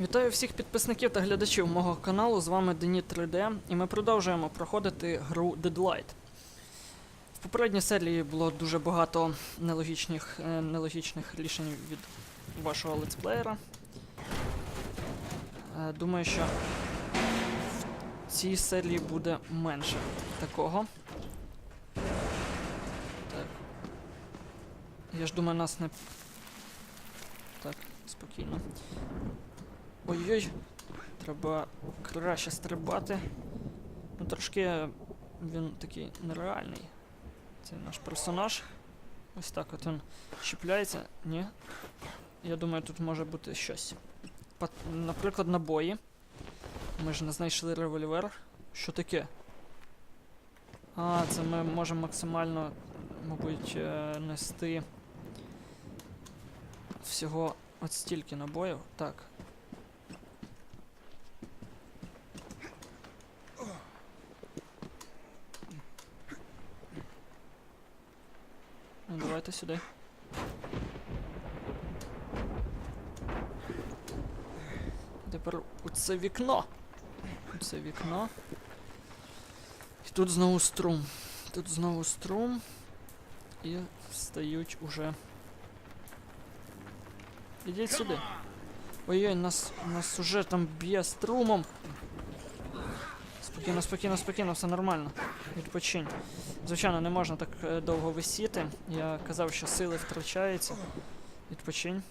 Вітаю всіх підписників та глядачів мого каналу. З вами Дені 3D, і ми продовжуємо проходити гру Deadlight. В попередній серії було дуже багато нелогічних, е, нелогічних рішень від вашого летсплеєра. Е, Думаю, що в цій серії буде менше такого. Так. Я ж думаю, нас не. Так, спокійно. Ой-ой, треба краще стрибати. Ну, трошки він такий нереальний. Це наш персонаж. Ось так от він чіпляється. Ні. Я думаю, тут може бути щось. Наприклад, набої. Ми ж не знайшли револьвер. Що таке? А, це ми можемо максимально, мабуть, е, нести всього от стільки набоїв. Так. Ну, давайте сюди. Тепер у це вікно. У це вікно. І тут знову струм. Тут знову струм. І стають уже. Ідіть сюди. Ой-ой, нас, нас уже там б'є струмом. Спокійно, спокійно, спокійно, все нормально. Відпочинь. Звичайно, не можна так е, довго висіти. Я казав, що сили втрачаються. Відпочинь.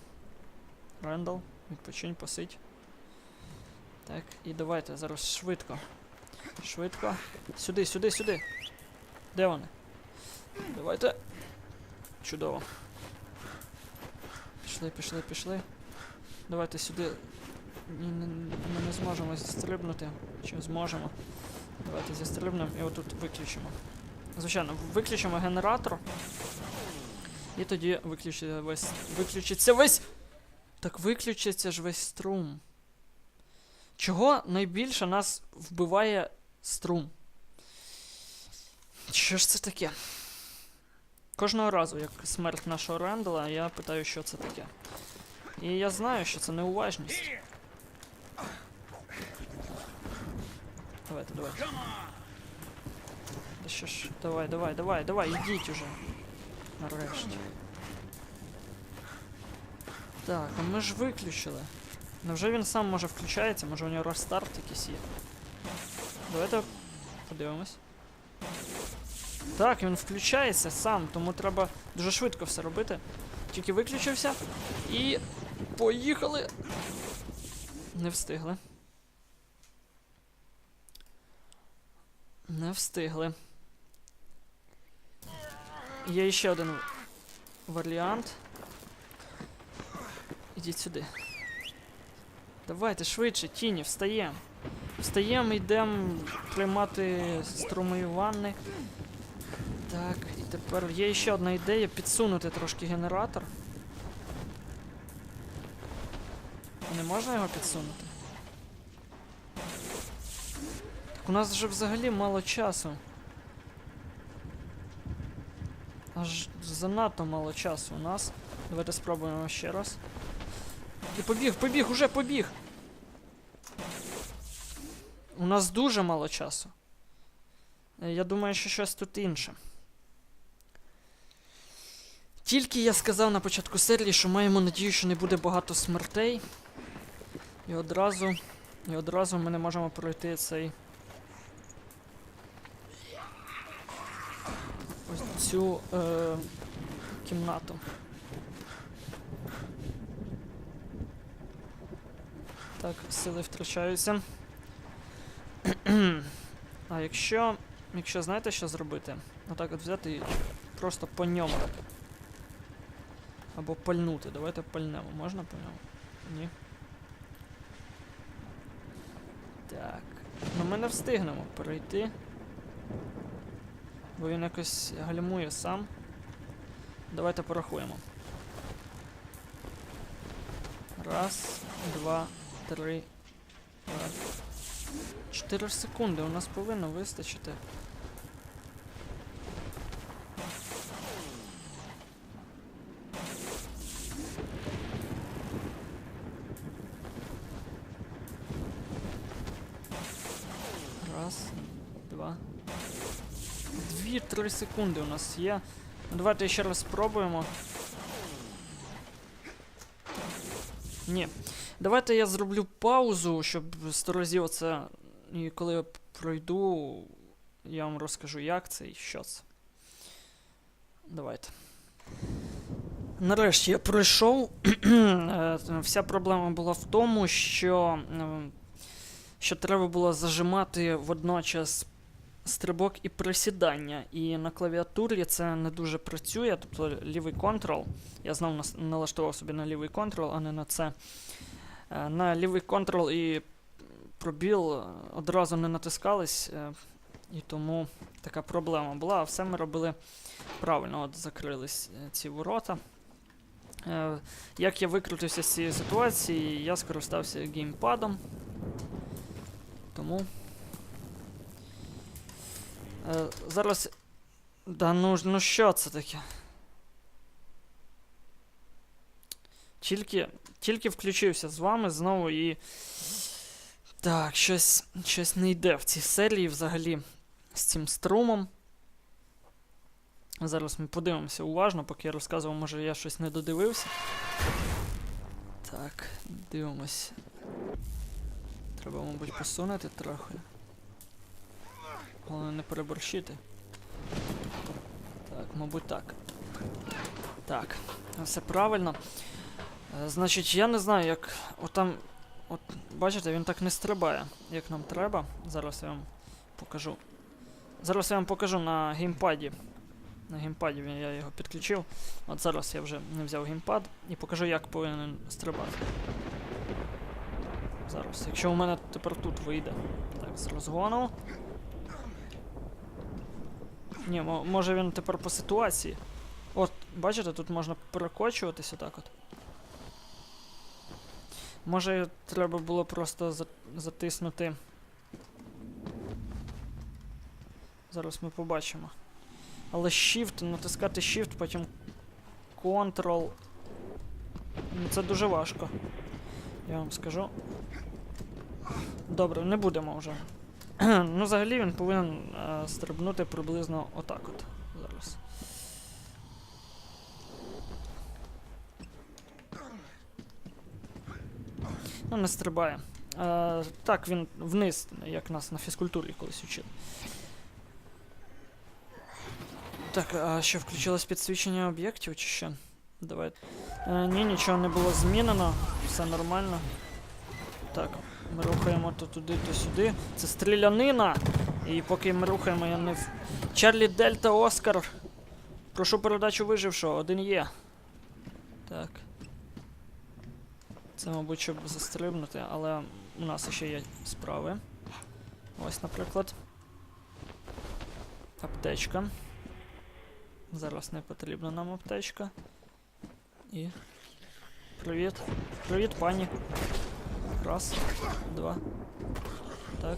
Рендал, відпочинь, посидь. Так, і давайте зараз швидко. Швидко. Сюди, сюди, сюди. Де вони? Давайте. Чудово. Пішли, пішли, пішли. Давайте сюди. Ми не зможемо зістрибнути. Чи зможемо? Давайте зістрибнемо і отут виключимо. Звичайно, виключимо генератор. І тоді виключиться весь. Виключиться весь. Так виключиться ж весь струм. Чого найбільше нас вбиває струм? Що ж це таке? Кожного разу, як смерть нашого Рендела, я питаю, що це таке. І я знаю, що це неуважність. Давайте, давайте. Да що ж, давай, давай, давай, давай, ідіть уже. Нарешті. Так, а ми ж виключили. Невже він сам може включається? Може у нього рестарт якийсь є? Давайте подивимось. Так, він включається сам, тому треба дуже швидко все робити. Тільки виключився. І. Поїхали! Не встигли. Не встигли. Є ще один варіант. Ідіть сюди. Давайте швидше, тіні, встаємо. Встаємо, йдемо приймати струмові ванни. Так, і тепер є ще одна ідея підсунути трошки генератор. Не можна його підсунути? Так у нас вже взагалі мало часу. Аж занадто мало часу у нас. Давайте спробуємо ще раз. І побіг, побіг, уже побіг! У нас дуже мало часу. Е, Я думаю, що щось тут інше. Тільки я сказав на початку серії, що маємо надію, що не буде багато смертей. І одразу. І одразу ми не можемо пройти цей. Ось цю е, кімнату. Так, сили втрачаються. а якщо. Якщо знаєте, що зробити? Отак от взяти і просто по ньому. Або пальнути. Давайте пальнемо. Можна по ньому? Ні. Так. Ну ми не встигнемо перейти. Бо він якось гальмує сам. Давайте порахуємо. Раз, два, три. Чотири секунди у нас повинно вистачити. Раз, два. 2-3 секунди у нас є. Давайте ще раз спробуємо. Ні. Давайте я зроблю паузу, щоб 100 разів оце. І коли я пройду, я вам розкажу, як це і що це. Давайте. Нарешті я пройшов. Вся проблема була в тому, що, е, що треба було зажимати водночас стрибок і присідання. І на клавіатурі це не дуже працює, тобто лівий контрол. Я знов нас- налаштував собі на лівий контрол, а не на це. Е, На лівий контрол і пробіл е, одразу не натискались, е, і тому така проблема була. А все ми робили правильно, от закрились ці ворота. Як я викрутився з цієї ситуації, я скористався геймпадом. Тому. Е, Зараз. Да ну, ну що це таке? Тільки, тільки включився з вами знову і. Так, щось, щось не йде в цій серії взагалі з цим струмом. Зараз ми подивимося уважно, поки я розказував, може я щось не додивився. Так, дивимось. Треба, мабуть, посунути трохи. Головне не переборщити. Так, мабуть, так. Так, все правильно. Е, Значить, я не знаю, як. Отам. От, бачите, він так не стрибає, як нам треба. Зараз я вам покажу. Зараз я вам покажу на геймпаді. На геймпаді я його підключив. От зараз я вже не взяв геймпад і покажу, як повинен стрибати. Зараз. Якщо у мене тепер тут вийде. Так, з розгону. Ні, може він тепер по ситуації. От, бачите, тут можна перекочуватись отак от. Може треба було просто за- затиснути. Зараз ми побачимо. Але Shift, натискати Shift, потім Ctrl. Ну, Це дуже важко. Я вам скажу. Добре, не будемо вже. ну, взагалі він повинен е, стрибнути приблизно отак от. Зараз. Ну, не стрибає. Е, так, він вниз, як нас на фізкультурі колись учили. Так, а що, включилось підсвічення об'єктів чи що? Давай. Е, ні, нічого не було змінено, все нормально. Так, ми рухаємо то туди, то сюди. Це стрілянина! І поки ми рухаємо, я не. Чарлі Дельта Оскар. Прошу передачу вижившого, один є. Так. Це, мабуть, щоб застрибнути, але у нас ще є справи. Ось, наприклад. Аптечка. Зараз не потрібна нам аптечка. І. Привіт. Привіт, пані. Раз, два. Так.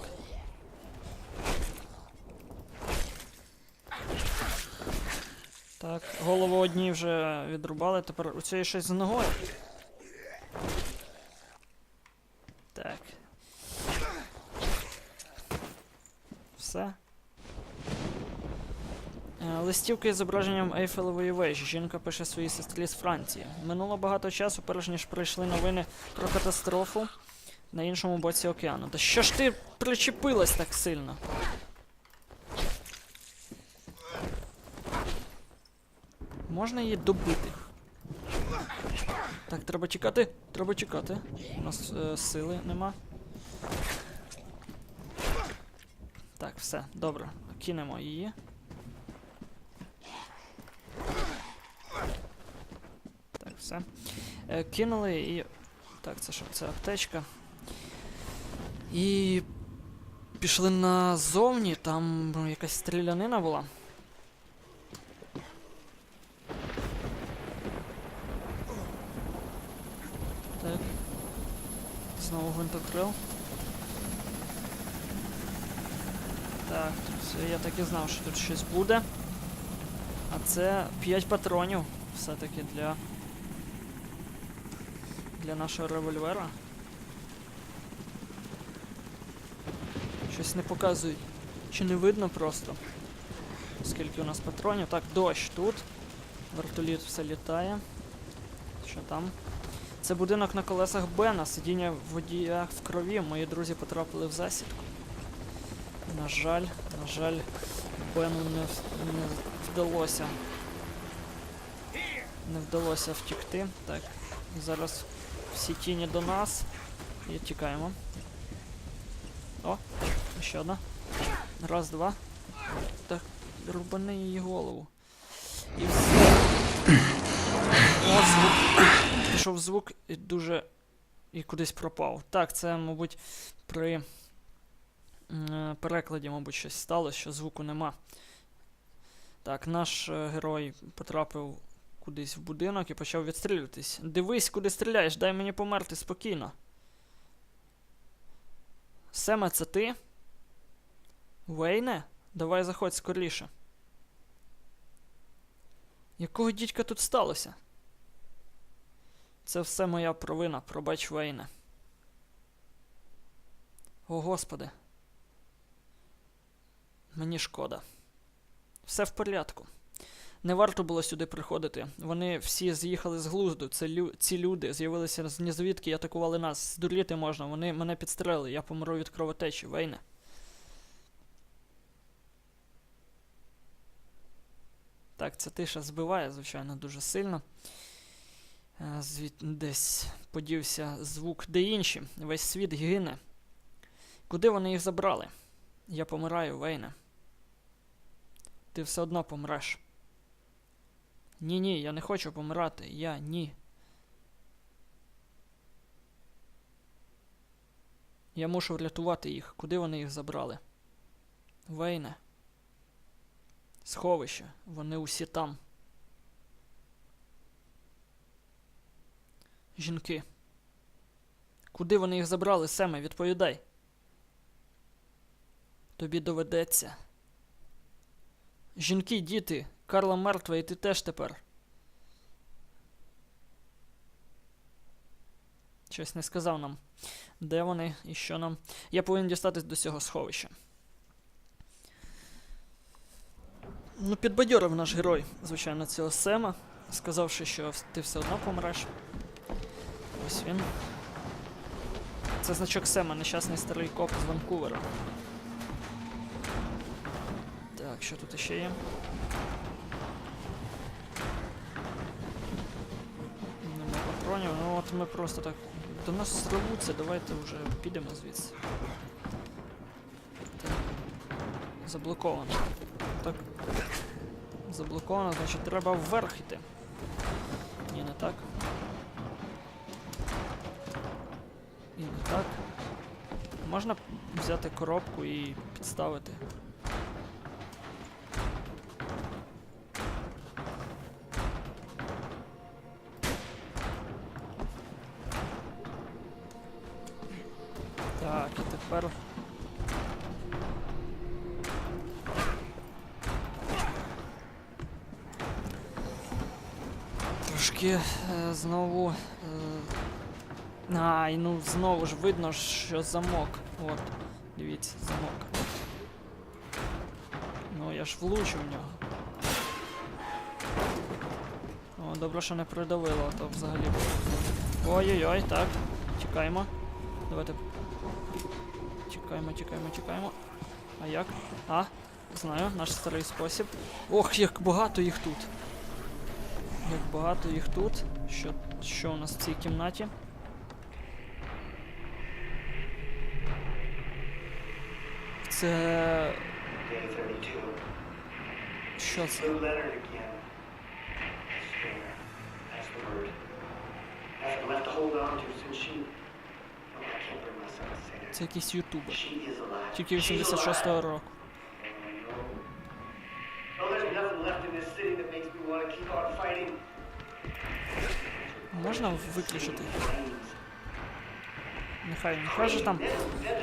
Так, голову одні вже відрубали, тепер у цієї щось з ногою. Так. Все. Е, Листівки з зображенням Ейфелевої вежі. Жінка пише своїй сестрі з Франції. Минуло багато часу, перш ніж прийшли новини про катастрофу на іншому боці океану. Та що ж ти причепилась так сильно? Можна її добити? Так, треба чекати. Треба чекати. У нас е, сили нема. Так, все, добре. Кинемо її. Так, все. Е, кинули і. Так, це що? Це аптечка. І. Пішли назовні, там ну, якась стрілянина була. Так. Знову гвинтокрил. Так, тут я так і знав, що тут щось буде. А це 5 патронів все-таки для. Для нашого револьвера. Щось не показують. Чи не видно просто? скільки у нас патронів. Так, дощ тут. Вертоліт все літає. Що там? Це будинок на колесах Бена, сидіння водія в крові. Мої друзі потрапили в засідку. На жаль, на жаль, Бену не, не вдалося. Не вдалося втікти. Так, зараз всі тіні до нас. І тікаємо. О, ще одна. Раз, два. Так, рубани її голову. І все. О, звук. Пішов звук і дуже. І кудись пропав. Так, це, мабуть, при е, перекладі, мабуть, щось сталося, що звуку нема. Так, наш е, герой потрапив кудись в будинок і почав відстрілюватись. Дивись, куди стріляєш, дай мені померти спокійно. Семе, це ти? Вейне? Давай заходь скоріше. Якого дідька тут сталося? Це все моя провина, пробач Вейне. О, господи. Мені шкода. Все в порядку. Не варто було сюди приходити. Вони всі з'їхали з глузду. Це лю... ці люди з'явилися з нізвідки і атакували нас. Здуріти можна. Вони мене підстрелили. Я помру від кровотечі. Вейне. Так, ця тиша збиває, звичайно, дуже сильно. Е, Звід десь подівся звук, де інші. Весь світ гине. Куди вони їх забрали? Я помираю, Вейне. Ти все одно помреш. Ні, ні, я не хочу помирати. Я ні. Я мушу врятувати їх. Куди вони їх забрали? Вейне. Сховище. Вони усі там. Жінки. Куди вони їх забрали, Семе? Відповідай. Тобі доведеться. Жінки, діти, Карла мертва, і ти теж тепер. Щось не сказав нам. Де вони і що нам. Я повинен дістатись до цього сховища. Ну, підбадьорив наш герой, звичайно, цього Сема, сказавши, що ти все одно помреш. Ось він. Це значок Сема, нещасний старий коп з Ванкувера. Так, що тут іще є? Нема патронів, ну от ми просто так. До нас рвуться, давайте вже підемо звідси. Так. Заблоковано. Так. Заблоковано, значить треба вверх йти. Ні, не так. І не так. Можна взяти коробку і підставити. Е, ай, ну знову ж видно, що замок. От, дивіться, замок. Ну, я ж влучу в нього. О, добре, що не придавило, а то взагалі. Ой-ой-ой, так. Тікаємо. Давайте. Тікаємо, тікаємо, тікаємо. А як? А, знаю, наш старий спосіб. Ох, як багато їх тут. Як багато їх тут. Що, що у нас в цій кімнаті? To say that. Це якийсь ютубер. Тільки She's 86-го alive. року. Oh. Можна виключити? Нехай він каже там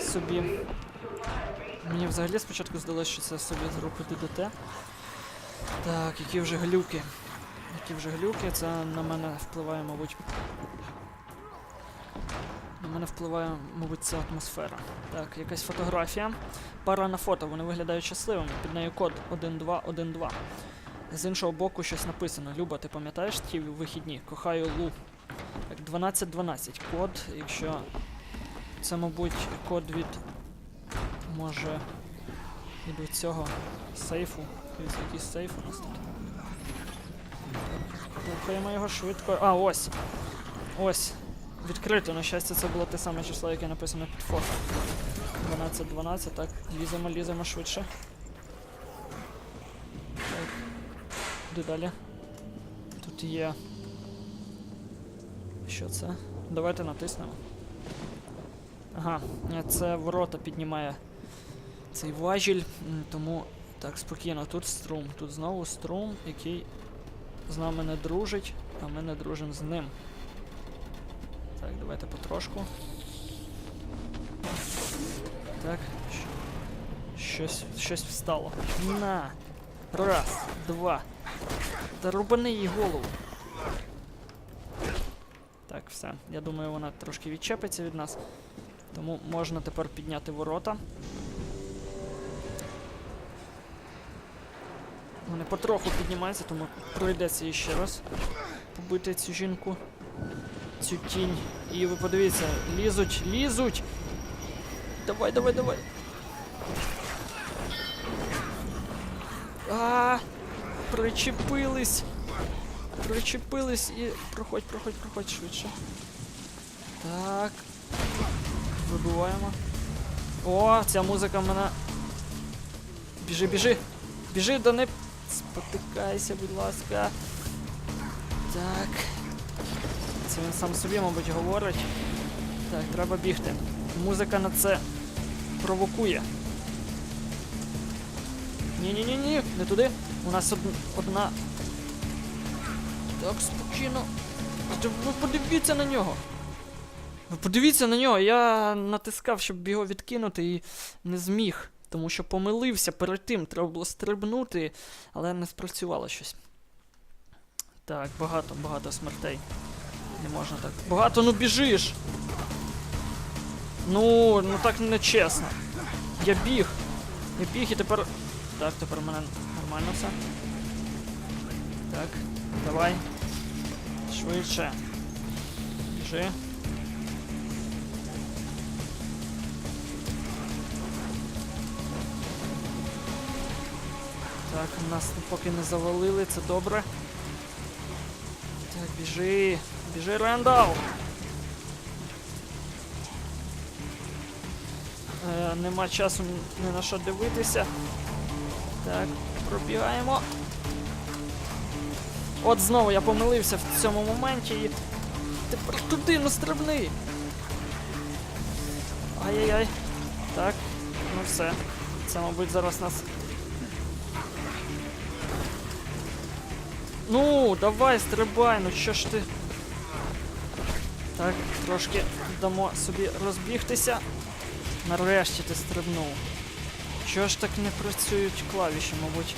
собі. Мені взагалі спочатку здалося, що це собі з групи ДДТ. Так, які вже глюки. Які вже глюки, це на мене впливає, мабуть. На мене впливає, мабуть, ця атмосфера. Так, якась фотографія. Пара на фото, вони виглядають щасливими. Під нею код 1212. З іншого боку щось написано. Люба, ти пам'ятаєш ті вихідні? Кохаю Лу. Так, 1212. Код, якщо. Це, мабуть, код від. Може. Від цього сейфу. Якийсь сейф у нас тут. Рухаємо його швидко. А, ось. Ось. Відкрито, на щастя, це було те саме число, яке написано під фото. 12, 12, так, ліземо, ліземо швидше. Так. Куди далі? Тут є. Що це? Давайте натиснемо. Ага, це ворота піднімає цей важіль, тому так, спокійно, тут струм. Тут знову струм, який з нами не дружить, а ми не дружимо з ним. Так, давайте потрошку. Так. Щось, щось встало. На! Раз, два. Та рубани їй голову. Так, все. Я думаю, вона трошки відчепиться від нас. Тому можна тепер підняти ворота. Вони потроху піднімаються, тому пройдеться іще раз побити цю жінку, цю тінь. І ви подивіться, лізуть, лізуть! Давай, давай, давай. А, причепились. Причепились і проходь, проходь, проходь швидше. Так. Вибиваємо. О, ця музика мене. Біжи, біжи! Біжи, да не спотикайся, будь ласка. Так. Це він сам собі, мабуть, говорить. Так, треба бігти. Музика на це провокує. Ні-ні-ні-ні, не туди. У нас од... одна. Так, спокійно. Ви подивіться на нього. Ви подивіться на нього. Я натискав, щоб його відкинути і не зміг. Тому що помилився перед тим, треба було стрибнути, але не спрацювало щось. Так, багато, багато смертей. Не можна так. Багато, ну біжиш! Ну, ну так не чесно. Я біг. Я біг і тепер. Так, тепер у мене нормально все. Так, давай. Швидше. Біжи. Так, нас поки не завалили, це добре. Так, біжи. Біжи, Рендал. Е, нема часу ні на що дивитися. Так, пробігаємо. От знову я помилився в цьому моменті і. Тепер туди, ну стрибни. Ай-яй-яй. Так, ну все. Це, мабуть, зараз нас. Ну, давай, стрибай, ну що ж ти. Так, трошки дамо собі розбігтися. Нарешті ти стрибнув. Чого ж так не працюють клавіші, мабуть.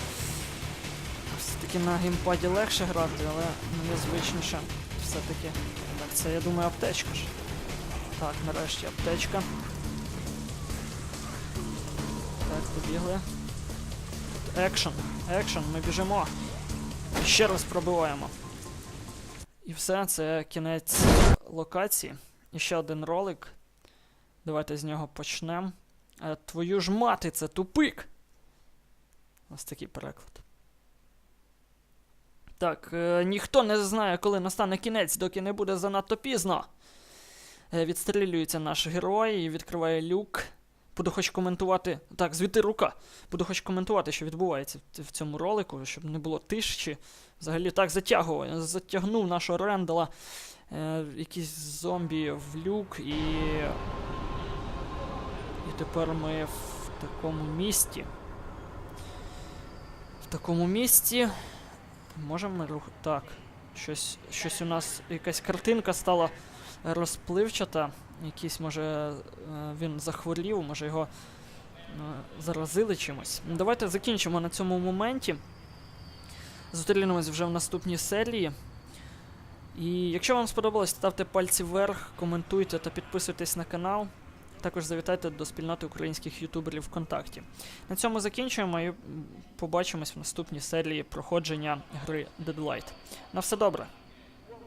Все-таки на геймпаді легше грати, але мені звичніше все-таки. Так, це я думаю аптечка ж. Так, нарешті аптечка. Так, побігли. Екшн, екшн, ми біжимо. Ще раз пробиваємо. І все, це кінець локації. І ще один ролик. Давайте з нього почнемо. Е, Твою ж мати, це тупик. Ось такий переклад. Так, е, ніхто не знає, коли настане кінець, доки не буде занадто пізно. Е, відстрілюється наш герой і відкриває люк. Буду хоч коментувати. Так, звідти рука. Буду хоч коментувати, що відбувається в- цьому ролику, щоб не було тиші. Взагалі так затягував. Затягнув нашого Рендала. Е, якісь зомбі в люк і. І тепер ми в такому місті. В такому місті. Можемо ми рух. Так. Щось, щось у нас. Якась картинка стала розпливчата. Якийсь, може, е, він захворів, може його е, заразили чимось. Ну, Давайте закінчимо на цьому моменті. Зустрінемось вже в наступній серії. І якщо вам сподобалось, ставте пальці вверх, коментуйте та підписуйтесь на канал. Також завітайте до спільноти українських ютуберів ВКонтакті. На цьому закінчуємо і побачимось в наступній серії проходження гри Deadlight. На все добре!